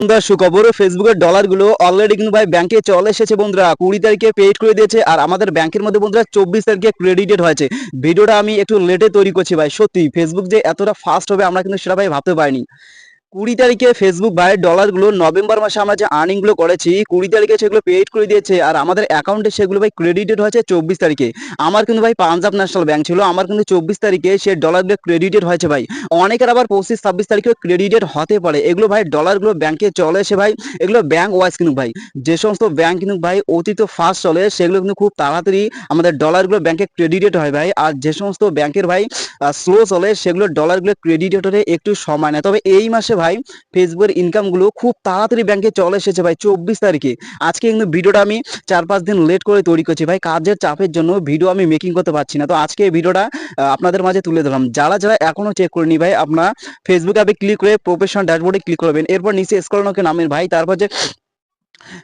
বন্ধুরা, সুখবর ফেসবুকের ডলারগুলো অলরেডি কিন্তু ভাই ব্যাংকে চলে এসেছে বন্ধুরা। কুড়ি তারিখে পেড করে দিয়েছে আর আমাদের ব্যাংকের মধ্যে বন্ধুরা চব্বিশ তারিখে ক্রেডিটেড হয়েছে। ভিডিওটা আমি একটু লেটে তৈরি করছি ভাই সত্যি ফেসবুক যে এতটা ফাস্ট হবে আমরা কিন্তু সেটা ভাই ভাবতে পারিনি। কুড়ি তারিখে ফেসবুক ভাই ডলারগুলো নভেম্বর মাসে আমরা যে আর্নিংগুলো করেছি, কুড়ি তারিখে সেগুলো পেড করে দিয়েছে, আর আমাদের অ্যাকাউন্টে সেগুলো ভাই ক্রেডিটেড হয়েছে চব্বিশ তারিখে। আমার কিন্তু ভাই পাঞ্জাব ন্যাশনাল ব্যাংক ছিল, আমার কিন্তু চব্বিশ তারিখে সে ডলারগুলো ক্রেডিটেড হয়েছে ভাই। অনেকের আবার পঁচিশ, ছাব্বিশ তারিখে ক্রেডিটেড হতে পারে। এগুলো ভাই ডলারগুলো ব্যাংকে চলে এসে ভাই, এগুলো ব্যাংক ওয়াইজ কিন্তু ভাই, যে সমস্ত ব্যাংক কিন্তু ভাই অতীত ফাস্ট চলে, সেগুলো কিন্তু খুব তাড়াতাড়ি আমাদের ডলারগুলো ব্যাংকে ক্রেডিটেড হয় ভাই। আর যে সমস্ত ব্যাংকের ভাই স্লো চলে, সেগুলো ডলারগুলো ক্রেডিটেড হতে একটু সময় নেয়। তবে এই মাসে ভাই ফেসবুকের ইনকামগুলো খুব তাড়াতাড়ি ব্যাংকে চলে এসেছে ভাই, চব্বিশ তারিখে। আজকে কিন্তু ভিডিওটা আমি চার পাঁচ দিন লেট করে তৈরি করছি ভাই, কাজের চাপের জন্য ভিডিও আমি মেকিং করতে পারছি না। তো আজকে এই ভিডিওটা আপনাদের মাঝে তুলে ধরলাম। যারা যারা এখনও চেক করেনি ভাই, আপনার ফেসবুক অ্যাপে ক্লিক করে প্রফেশনাল ড্যাশবোর্ডে ক্লিক করবেন। এরপর নিচে স্ক্রল নকে নামেন ভাই, তারপর যে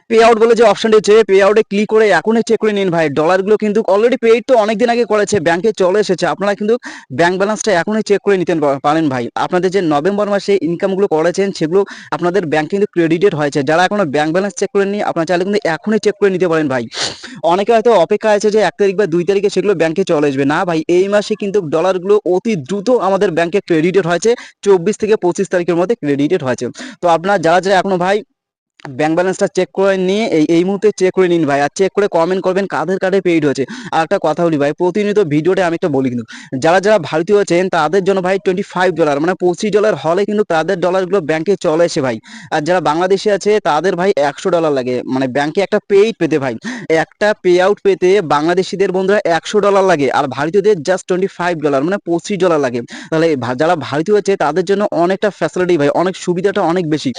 পে আউট বলে যে অপশনটি হচ্ছে পে আউটে ক্লিক করে এখনই চেক করে নিন ভাই। ডলারগুলো কিন্তু অলরেডি পেইড তো অনেকদিন আগে করেছে ব্যাংকে চলে এসেছে। আপনারা কিন্তু ব্যাংক ব্যালেন্সটা এখনই চেক করে নিতে পারেন ভাই। আপনাদের যে নভেম্বর মাসে ইনকামগুলো করেছেন, সেগুলো আপনাদের ব্যাংক কিন্তু ক্রেডিটেড হয়েছে। যারা এখনও ব্যাংক ব্যালেন্স চেক করেননি, আপনারা চাইলে কিন্তু এখনই চেক করে নিতে পারেন ভাই। অনেকে হয়তো অপেক্ষা আছে যে এক তারিখ বা দুই তারিখে সেগুলো ব্যাংকে চলে আসবে। না ভাই, এই মাসে কিন্তু ডলারগুলো অতি দ্রুত আমাদের ব্যাংকে ক্রেডিটেড হয়েছে। চব্বিশ থেকে পঁচিশ তারিখের মধ্যে ক্রেডিটেড হয়েছে। তো আপনারা যারা যারা এখনও ভাই ব্যাংক ব্যালেন্সটা চেক করে নিয়ে এই এই মুহূর্তে চেক করে নিন ভাই। আর চেক করে কমেন্ট করবেন কাদের কার্ডে পেইড হয়েছে। আর একটা কথা বলি ভাই, প্রতিনিয়ত ভিডিওতে আমি একটা বলি কিন্তু, যারা যারা ভারতীয় আছেন, তাদের জন্য ভাই টোয়েন্টি ফাইভ ডলার মানে পঁচিশ ডলার হলে কিন্তু তাদের ডলারগুলো ব্যাংকে চলে এসে ভাই। আর যারা বাংলাদেশে আছে, তাদের ভাই একশো ডলার লাগে। মানে ব্যাংকে একটা পেইড পেতে ভাই। একটা পে আউট পেতে বাংলাদেশিদের বন্ধুরা একশো ডলার লাগে। আর ভারতীয়দের জাস্ট টোয়েন্টি ফাইভ ডলার মানে পঁচিশ ডলার লাগে। তাহলে যারা ভারতীয় আছে, তাদের জন্য অনেকটা ফ্যাসিলিটি ভাই, অনেক সুবিধাটা অনেক বেশি।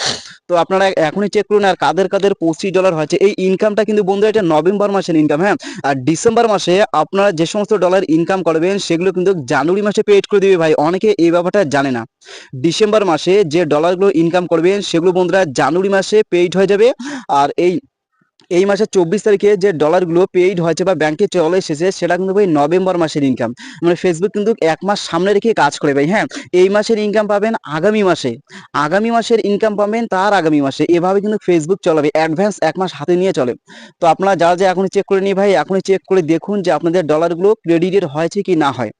তো আপনারা এখনই চেক আর কাদের কাদের পঁচিশ ডলার হয়েছে। এই ইনকামটা কিন্তু বন্ধুরা, এটা নভেম্বর মাসের ইনকাম হ্যাঁ? আর ডিসেম্বর মাসে আপনারা যে সমস্ত ডলার ইনকাম করবেন, সেগুলো কিন্তু জানুয়ারি মাসে পেড করে দেবে ভাই। অনেকে এই ব্যাপারটা জানে না। ডিসেম্বর মাসে যে ডলারগুলো ইনকাম করবেন, সেগুলো বন্ধুরা জানুয়ারি মাসে পেইড হয়ে যাবে। আর এই এই মাসের চব্বিশ তারিখে যে ডলারগুলো পেইড হয়েছে বা ব্যাংকে চলে এসেছে, সেটা কিন্তু ভাই নভেম্বর মাসের ইনকাম মানে ফেসবুক কিন্তু এক মাস সামনে রেখে কাজ করে ভাই হ্যাঁ? এই মাসের ইনকাম পাবেন আগামী মাসে। আগামী মাসের ইনকাম পাবেন তার আগামী মাসে। এভাবে কিন্তু ফেসবুক চলাবে অ্যাডভান্স এক মাস হাতে নিয়ে চলে। তো আপনারা যারা যা এখনই চেক করে নিয়ে ভাই, এখনই চেক করে দেখুন যে আপনাদের ডলারগুলো ক্রেডিটেড হয়েছে কি না হয়।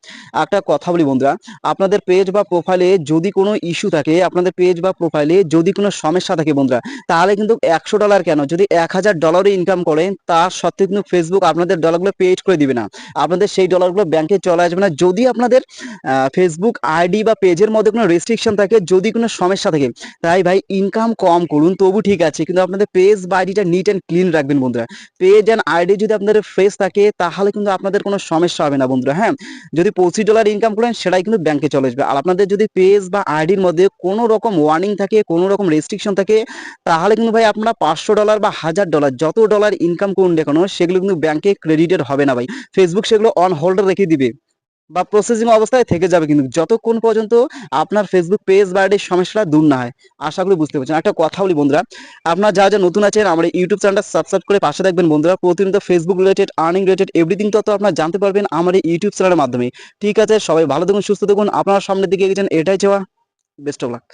একটা কথা বলি বন্ধুরা, আপনাদের পেজ বা প্রোফাইলে যদি কোনো ইস্যু থাকে, আপনাদের পেজ বা প্রোফাইলে যদি কোনো সমস্যা থাকে বন্ধুরা, তাহলে কিন্তু একশো ডলার কেন? যদি এক হাজার ডলারও ইনকাম করেন তার সত্ত্বেও কিন্তু ফেসবুক আপনাদের ডলারগুলো পেড করে দিবে না। আপনাদের সেই ডলারগুলো ব্যাংকে চলে আসবে না। যদি আপনাদের ফেসবুক আইডি বা পেজের মধ্যে কোনো রেস্ট্রিকশন থাকে, যদি কোনো সমস্যা থাকে, তাই ভাই ইনকাম কম করুন। তবু ঠিক আছে, কিন্তু আপনাদের পেজ বা আইডিটা নিট অ্যান্ড ক্লিন রাখবেন বন্ধুরা। পেজ অ্যান্ড আইডি যদি আপনাদের ফ্রেশ থাকে, তাহলে কিন্তু আপনাদের কোনো সমস্যা হবে না বন্ধুরা হ্যাঁ? যদি পঁচিশ ডলার ইনকাম করেন, সেটাই কিন্তু ব্যাংকে চলে আসবে। আর আপনাদের যদি পেজ বা আইডির মধ্যে কোনো রকম ওয়ার্নিং থাকে, কোনো রকম রেস্ট্রিকশন থাকে, তাহলে কিন্তু ভাই আপনারা পাঁচশো ডলার বা হাজার ডলার যত ডলার ইনকাম করুন দেখানো সেগুলো কিন্তু ব্যাংকে ক্রেডিটেড হবে না ভাই। ফেসবুক সেগুলো অন হোল্ডে রেখে দিবে। বা প্রসেসিং অবস্থায় থেকে যাবে কিন্তু। যতক্ষণ পর্যন্ত আপনার ফেসবুক পেজ বা আইডির সমস্যাটা দূর না হয়। আশা করি বুঝতে পারছেন। একটা কথা বলি বন্ধুরা, আপনার যা যা নতুন আছেন আমার ইউটিউব চ্যানেলটা সাবস্ক্রাইব করে পাশে থাকবেন বন্ধুরা। প্রতিনিয়ত Facebook related earning related everything তত আপনারা জানতে পারবেন আমার ইউটিউব চ্যানেলের মাধ্যমে। ঠিক আছে, সবাই ভালো থাকুন, সুস্থ থাকুন। আপনার সামনের দিকে গেছেন এটাই চাওয়া। Best of luck